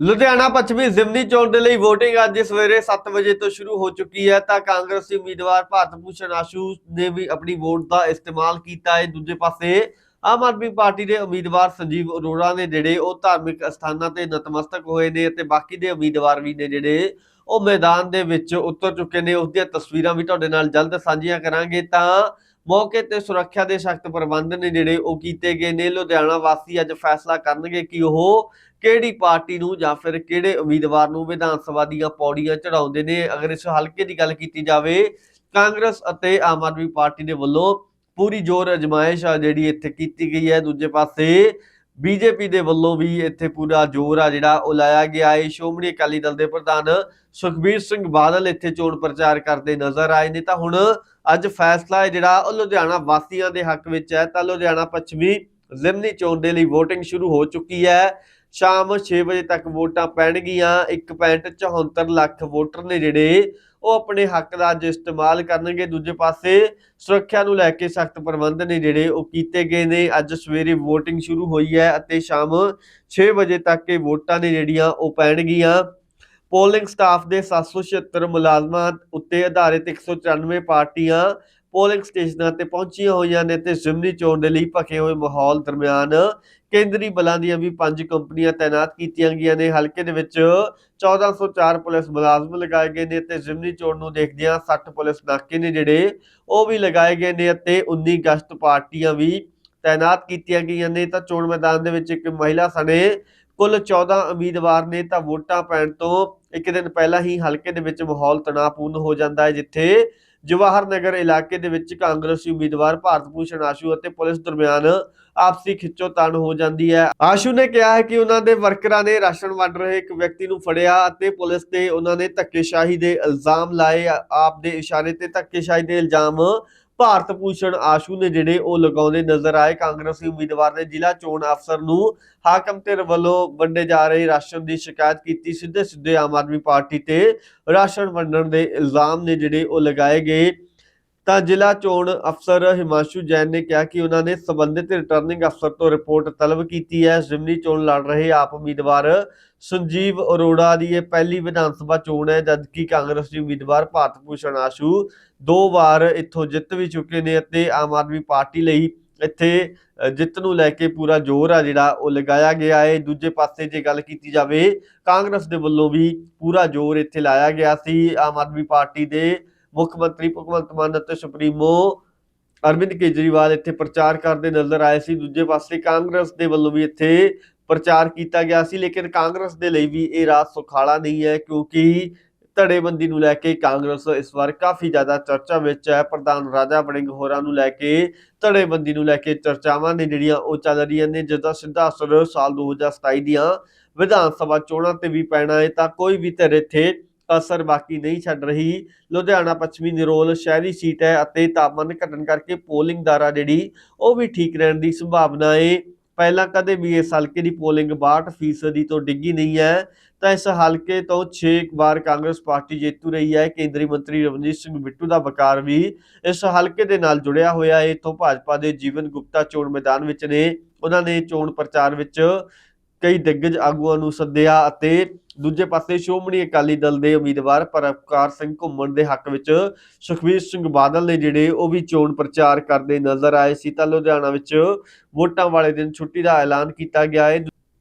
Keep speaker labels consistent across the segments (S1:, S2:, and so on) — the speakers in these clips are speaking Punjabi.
S1: ਲੁਧਿਆਣਾ ਪੱਛਮੀ ਜ਼ਿਮਨੀ ਚੋਣ ਦੇ ਲਈ VOTING ਅੱਜ ਸਵੇਰੇ 7 ਵਜੇ ਤੋਂ ਸ਼ੁਰੂ ਹੋ ਚੁੱਕੀ ਹੈ। ਤਾਂ ਕਾਂਗਰਸੀ ਉਮੀਦਵਾਰ ਭਾਰਤ ਭੂਸ਼ਣ ਆਸ਼ੂ ਨੇ ਵੀ ਆਪਣੀ ਵੋਟ ਦਾ ਇਸਤੇਮਾਲ ਕੀਤਾ ਹੈ। ਦੂਜੇ ਪਾਸੇ ਆਮ ਆਦਮੀ ਪਾਰਟੀ ਦੇ ਉਮੀਦਵਾਰ ਸੰਜੀਵ ਅਰੋੜਾ ਨੇ ਜਿਹੜੇ ਉਹ ਧਾਰਮਿਕ ਅਸਥਾਨਾਂ ਤੇ ਨਤਮਸਤਕ ਹੋਏ ਨੇ ਅਤੇ ਬਾਕੀ ਦੇ ਉਮੀਦਵਾਰ ਵੀ ਨੇ ਜਿਹੜੇ ਉਹ ਮੈਦਾਨ ਦੇ ਵਿੱਚ ਉਤਰ ਚੁੱਕੇ ਨੇ। ਉਸ ਦੀਆਂ ਤਸਵੀਰਾਂ ਵੀ ਤੁਹਾਡੇ ਨਾਲ ਜਲਦ ਸਾਂਝੀਆਂ ਕਰਾਂਗੇ। ਤਾਂ ਮੌਕੇ ਤੇ ਸੁਰੱਖਿਆ ਦੇ ਸਖਤ ਪ੍ਰਬੰਧ ਨੇ ਜਿਹੜੇ ਉਹ ਕੀਤੇ ਗਏ ਨੇ। ਲੁਧਿਆਣਾ ਵਾਸੀ ਅੱਜ ਫੈਸਲਾ ਕਰਨਗੇ ਕਿ ਉਹ ਕਿਹੜੀ ਪਾਰਟੀ ਨੂੰ ਜਾਂ ਫਿਰ ਕਿਹੜੇ ਉਮੀਦਵਾਰ ਨੂੰ ਵਿਧਾਨ ਸਭਾ ਦੀਆਂ ਪੌੜੀਆਂ ਚੜਾਉਂਦੇ ਨੇ। ਅਗਰ ਇਸ ਹਲਕੇ ਦੀ ਗੱਲ ਕੀਤੀ ਜਾਵੇ, ਕਾਂਗਰਸ ਅਤੇ ਆਮ ਆਦਮੀ ਪਾਰਟੀ ਦੇ ਵੱਲੋਂ ਪੂਰੀ ਜ਼ੋਰ ਅਜਮਾਇਸ਼ ਜਿਹੜੀ ਇੱਥੇ ਕੀਤੀ ਗਈ ਹੈ। ਦੂਜੇ ਪਾਸੇ ਬੀਜੇਪੀ ਦੇ ਵੱਲੋਂ ਵੀ ਇੱਥੇ ਪੂਰਾ ਜ਼ੋਰ ਆ ਜਿਹੜਾ ਉਹ ਲਾਇਆ ਗਿਆ ਹੈ। ਸ਼੍ਰੋਮਣੀ ਅਕਾਲੀ ਦਲ ਦੇ ਪ੍ਰਧਾਨ ਸੁਖਬੀਰ ਸਿੰਘ ਬਾਦਲ ਇੱਥੇ ਚੋਣ ਪ੍ਰਚਾਰ ਕਰਦੇ ਨਜ਼ਰ ਆਏ ਨੇ। ਤਾਂ ਹੁਣ ਅੱਜ ਫੈਸਲਾ ਹੈ ਜਿਹੜਾ ਉਹ ਲੁਧਿਆਣਾ ਵਾਸੀਆਂ ਦੇ ਹੱਕ ਵਿੱਚ ਹੈ। ਤਾਂ ਲੁਧਿਆਣਾ ਪੱਛਮੀ ਜ਼ਿਮਨੀ ਚੋਣ ਦੇ ਲਈ VOTING ਸ਼ੁਰੂ ਹੋ ਚੁੱਕੀ ਹੈ। ਸ਼ਾਮ 6 ਵਜੇ ਤੱਕ ਵੋਟਾਂ ਪੈਣਗੀਆਂ। 1.74 ਲੱਖ ਵੋਟਰ ਨੇ ਜਿਹੜੇ ਉਹ ਆਪਣੇ ਹੱਕ ਦਾ ਅੱਜ ਇਸਤੇਮਾਲ ਕਰਨਗੇ। ਦੂਜੇ ਪਾਸੇ ਸੁਰੱਖਿਆ ਨੂੰ ਲੈ ਕੇ ਸਖਤ ਪ੍ਰਬੰਧ ਨੇ ਜਿਹੜੇ ਉਹ ਕੀਤੇ ਗਏ ਨੇ। ਅੱਜ ਸਵੇਰੇ VOTING ਸ਼ੁਰੂ ਹੋਈ ਹੈ ਅਤੇ ਸ਼ਾਮ 6 ਵਜੇ ਤੱਕ ਇਹ ਵੋਟਾਂ ਨੇ ਜਿਹੜੀਆਂ ਉਹ ਪੈਣਗੀਆਂ। ਪੋਲਿੰਗ ਸਟਾਫ ਦੇ 776 ਮੁਲਾਜ਼ਮਾਂ ਉੱਤੇ ਆਧਾਰਿਤ 194 ਪਾਰਟੀਆਂ ਪੋਲਿੰਗ ਸਟੇਸ਼ਨਾਂ ਤੇ ਪਹੁੰਚੀਆਂ ਹੋਈਆਂ ਨੇ ਤੇ ਜ਼ਿਮਨੀ ਚੋਣ ਦੇ ਲਈ ਭਖੇ ਹੋਏ ਮਾਹੌਲ ਦਰਮਿਆਨ ਕੇਂਦਰੀ ਬਲਾਂ ਦੀਆਂ ਵੀ ਪੰਜ ਕੰਪਨੀਆਂ ਤਾਇਨਾਤ ਕੀਤੀਆਂ ਗਈਆਂ ਨੇ। ਹਲਕੇ ਦੇ ਵਿੱਚ 1404 ਪੁਲਿਸ ਮੁਲਾਜ਼ਮ ਲਗਾਏ ਗਏ ਨੇ ਤੇ ਜ਼ਿਮਨੀ ਚੋਣ ਨੂੰ ਦੇਖਦਿਆਂ 60 ਪੁਲਿਸ ਨਾਕੇ ਨੇ ਜਿਹੜੇ ਉਹ ਵੀ ਲਗਾਏ ਗਏ ਨੇ ਅਤੇ 19 ਅਗਸਤ ਪਾਰਟੀਆਂ ਵੀ ਤਾਇਨਾਤ ਕੀਤੀਆਂ ਗਈਆਂ ਨੇ। ਤਾਂ ਚੋਣ ਮੈਦਾਨ ਦੇ ਵਿੱਚ ਇੱਕ ਮਹਿਲਾ ਸਣੇ ਕੁੱਲ 14 ਉਮੀਦਵਾਰ ਨੇ। ਤਾਂ ਵੋਟਾਂ ਪੈਣ ਤੋਂ ਇੱਕ ਦਿਨ ਪਹਿਲਾਂ ਹੀ ਹਲਕੇ ਦੇ ਵਿੱਚ ਮਾਹੌਲ ਤਣਾਅਪੂਰਨ ਹੋ ਜਾਂਦਾ ਹੈ, ਜਿੱਥੇ ਜਵਾਹਰ ਨਗਰ ਇਲਾਕੇ ਦੇ ਵਿੱਚ ਕਾਂਗਰਸੀ ਉਮੀਦਵਾਰ ਭਾਰਤ ਭੂਸ਼ਣ ਆਸ਼ੂ ਅਤੇ ਪੁਲਿਸ ਦਰਮਿਆਨ ਆਪਸੀ ਖਿੱਚੋਤਾਣ ਹੋ ਜਾਂਦੀ ਹੈ। ਆਸ਼ੂ ਨੇ ਕਿਹਾ ਹੈ ਕਿ ਉਹਨਾਂ ਦੇ ਵਰਕਰਾਂ ਨੇ ਰਾਸ਼ਨ ਵੰਡ ਰਹੇ ਇੱਕ ਵਿਅਕਤੀ ਨੂੰ ਫੜਿਆ ਅਤੇ ਪੁਲਿਸ ਤੇ ਉਹਨਾਂ ਨੇ ਧੱਕੇਸ਼ਾਹੀ ਦੇ ਇਲਜ਼ਾਮ ਲਾਏ। ਆਪ ਦੇ ਇਸ਼ਾਰੇ ਤੇ ਧੱਕੇਸ਼ਾਹੀ ਦੇ ਇਲਜ਼ਾਮ ਭਾਰਤ ਭੂਸ਼ਣ ਆਸ਼ੂ ਨੇ ਜਿਹੜੇ ਉਹ ਲਗਾਉਂਦੇ ਨਜ਼ਰ ਆਏ। ਕਾਂਗਰਸੀ ਉਮੀਦਵਾਰ ਨੇ ਜ਼ਿਲ੍ਹਾ ਚੋਣ ਅਫਸਰ ਨੂੰ ਹਾਕਮ ਧਿਰ ਵੱਲੋਂ ਵੰਡੇ ਜਾ ਰਹੇ ਰਾਸ਼ਨ ਦੀ ਸ਼ਿਕਾਇਤ ਕੀਤੀ। ਸਿੱਧੇ ਸਿੱਧੇ ਆਮ ਆਦਮੀ ਪਾਰਟੀ ਤੇ ਰਾਸ਼ਨ ਵੰਡਣ ਦੇ ਇਲਜ਼ਾਮ ਨੇ ਜਿਹੜੇ ਉਹ ਲਗਾਏ ਗਏ। ਤਾਂ ਜ਼ਿਲ੍ਹਾ ਚੋਣ ਅਫਸਰ ਹਿਮਾਂਸ਼ੂ ਜੈਨ ਨੇ ਕਿਹਾ ਕਿ ਉਹਨਾਂ ਨੇ ਸੰਬੰਧਿਤ ਰਿਟਰਨਿੰਗ ਅਫਸਰ ਤੋਂ ਰਿਪੋਰਟ ਤਲਬ ਕੀਤੀ ਹੈ। ਜ਼ਿਮਨੀ ਚੋਣ ਲੜ ਰਹੇ ਆਪ ਉਮੀਦਵਾਰ ਸੰਜੀਵ ਅਰੋੜਾ ਦੀ ਇਹ ਪਹਿਲੀ ਵਿਧਾਨ ਸਭਾ ਚੋਣ ਹੈ, ਜਦਕਿ ਕਾਂਗਰਸੀ ਉਮੀਦਵਾਰ ਭਾਰਤ ਭੂਸ਼ਣ ਆਸ਼ੂ ਦੋ ਵਾਰ ਇੱਥੋਂ ਜਿੱਤ ਵੀ ਚੁੱਕੇ ਨੇ ਅਤੇ ਆਮ ਆਦਮੀ ਪਾਰਟੀ ਲਈ ਇੱਥੇ ਜਿੱਤ ਨੂੰ ਲੈ ਕੇ ਪੂਰਾ ਜ਼ੋਰ ਆ ਜਿਹੜਾ ਉਹ ਲਗਾਇਆ ਗਿਆ ਹੈ। ਦੂਜੇ ਪਾਸੇ ਜੇ ਗੱਲ ਕੀਤੀ ਜਾਵੇ, ਕਾਂਗਰਸ ਦੇ ਵੱਲੋਂ ਵੀ ਪੂਰਾ ਜ਼ੋਰ ਇੱਥੇ ਲਾਇਆ ਗਿਆ ਸੀ। ਆਮ ਆਦਮੀ ਪਾਰਟੀ ਦੇ ਮੁੱਖ ਮੰਤਰੀ ਭਗਵੰਤ ਮਾਨ ਅਤੇ ਸੁਪਰੀਮੋ ਅਰਵਿੰਦ ਕੇਜਰੀਵਾਲ ਇੱਥੇ ਪ੍ਰਚਾਰ ਕਰਦੇ ਨਜ਼ਰ ਆਏ ਸੀ। ਦੂਜੇ ਪਾਸੇ ਕਾਂਗਰਸ ਦੇ ਵੱਲੋਂ ਵੀ ਇੱਥੇ ਪ੍ਰਚਾਰ ਕੀਤਾ ਗਿਆ ਸੀ, ਲੇਕਿਨ ਕਾਂਗਰਸ ਦੇ ਲਈ ਵੀ ਇਹ ਰਾਤ ਸੁਖਾਲਾ ਨਹੀਂ ਹੈ, ਕਿਉਂਕਿ ਧੜੇਬੰਦੀ ਨੂੰ ਲੈ ਕੇ ਕਾਂਗਰਸ ਇਸ ਵਾਰ ਕਾਫੀ ਜ਼ਿਆਦਾ ਚਰਚਾ ਵਿੱਚ ਹੈ। ਪ੍ਰਧਾਨ ਰਾਜਾ ਵੜਿੰਗ ਹੋਰਾਂ ਨੂੰ ਲੈ ਕੇ ਧੜੇਬੰਦੀ ਨੂੰ ਲੈ ਕੇ ਚਰਚਾਵਾਂ ਨੇ ਜਿਹੜੀਆਂ ਉਹ ਚੱਲ ਰਹੀਆਂ ਨੇ। ਜਿਹਦਾ ਸਿੱਧਾ ਅਸਰ ਸਾਲ 2027 ਦੀਆਂ ਵਿਧਾਨ ਸਭਾ ਚੋਣਾਂ ਤੇ ਵੀ ਪੈਣਾ ਹੈ, ਤਾਂ ਕੋਈ ਵੀ ਧਿਰ ਇੱਥੇ ਅਸਰ ਬਾਕੀ ਨਹੀਂ ਛੱਡ ਰਹੀ। ਲੁਧਿਆਣਾ ਪੱਛਮੀ ਨਿਰੋਲ ਸ਼ਹਿਰੀ ਸੀਟ ਹੈ ਅਤੇ ਤਾਪਮਾਨ ਘਟਣ ਕਰਕੇ ਪੋਲਿੰਗ ਦਾਰਾ ਜਿਹੜੀ, ਉਹ ਵੀ ਠੀਕ ਰਹਿਣ ਦੀ ਸੰਭਾਵਨਾ ਹੈ ਪਹਿਲਾਂ ਕਦੇ ਵੀ ਇਸ ਹਲਕੇ ਦੀ ਪੋਲਿੰਗ 62% ਤੋਂ ਡਿੱਗੀ ਨਹੀਂ ਹੈ। ਤਾਂ ਇਸ ਹਲਕੇ ਤੋਂ 6 ਵਾਰ ਕਾਂਗਰਸ ਪਾਰਟੀ ਜੇਤੂ ਰਹੀ ਹੈ। ਕੇਂਦਰੀ ਮੰਤਰੀ ਰਵਨੀਤ ਸਿੰਘ ਬਿੱਟੂ ਦਾ ਵਕਾਰ ਵੀ ਇਸ ਹਲਕੇ ਦੇ ਨਾਲ ਜੁੜਿਆ ਹੋਇਆ ਹੈ। ਇਥੋਂ ਭਾਜਪਾ ਦੇ ਜੀਵਨ ਗੁਪਤਾ ਚੋਣ ਮੈਦਾਨ ਵਿੱਚ ਨੇ। ਉਹਨਾਂ ਨੇ ਚੋਣ ਪ੍ਰਚਾਰ ਵਿੱਚ ਕਈ ਦਿੱਗਜ ਆਗੂਆਂ ਨੂੰ ਸੱਦਿਆ ਅਤੇ ਦੂਜੇ ਪਾਸੇ ਸ਼੍ਰੋਮਣੀ ਅਕਾਲੀ ਦਲ ਦੇ ਉਮੀਦਵਾਰ ਪਰਪਕਾਰ ਸਿੰਘ ਘੁੰਮਣ ਦੇ ਹੱਕ ਵਿੱਚ ਸੁਖਬੀਰ ਸਿੰਘ ਬਾਦਲ ਨੇ ਜਿਹੜੇ ਉਹ ਵੀ ਚੋਣ ਪ੍ਰਚਾਰ ਕਰਦੇ ਨਜ਼ਰ ਆਏ ਸੀ ਤਾਂ ਲੁਧਿਆਣਾ ਵਿੱਚ ਵੋਟਾਂ ਵਾਲੇ ਦਿਨ ਛੁੱਟੀ ਦਾ ਐਲਾਨ ਕੀਤਾ ਗਿਆ ਹੈ।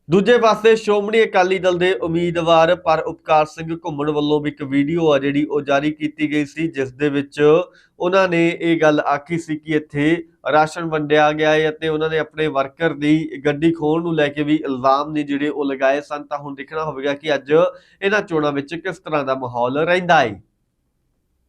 S1: ਦੂਜੇ ਪਾਸੇ ਸ਼੍ਰੋਮਣੀ ਅਕਾਲੀ ਦਲ ਦੇ ਉਮੀਦਵਾਰ ਪਰ ਉਪਕਾਰ ਸਿੰਘ ਘੁੰਮਣ ਵੱਲੋਂ ਵੀ ਇੱਕ ਵੀਡੀਓ ਆ ਜਿਹੜੀ ਉਹ ਜਾਰੀ ਕੀਤੀ ਗਈ ਸੀ, ਜਿਸ ਦੇ ਵਿੱਚ ਉਹਨਾਂ ਨੇ ਇਹ ਗੱਲ ਆਖੀ ਸੀ ਕਿ ਇੱਥੇ ਰਾਸ਼ਨ ਵੰਡਿਆ ਗਿਆ ਹੈ ਅਤੇ ਉਹਨਾਂ ਨੇ ਆਪਣੇ ਵਰਕਰ ਦੀ ਗੱਡੀ ਖੋਹਣ ਨੂੰ ਲੈ ਕੇ ਵੀ ਇਲਜ਼ਾਮ ਨੇ ਜਿਹੜੇ ਉਹ ਲਗਾਏ ਸਨ। ਤਾਂ ਹੁਣ ਦੇਖਣਾ ਹੋਵੇਗਾ ਕਿ ਅੱਜ ਇਹਨਾਂ ਚੋਣਾਂ ਵਿੱਚ ਕਿਸ ਤਰ੍ਹਾਂ ਦਾ ਮਾਹੌਲ ਰਹਿੰਦਾ ਹੈ।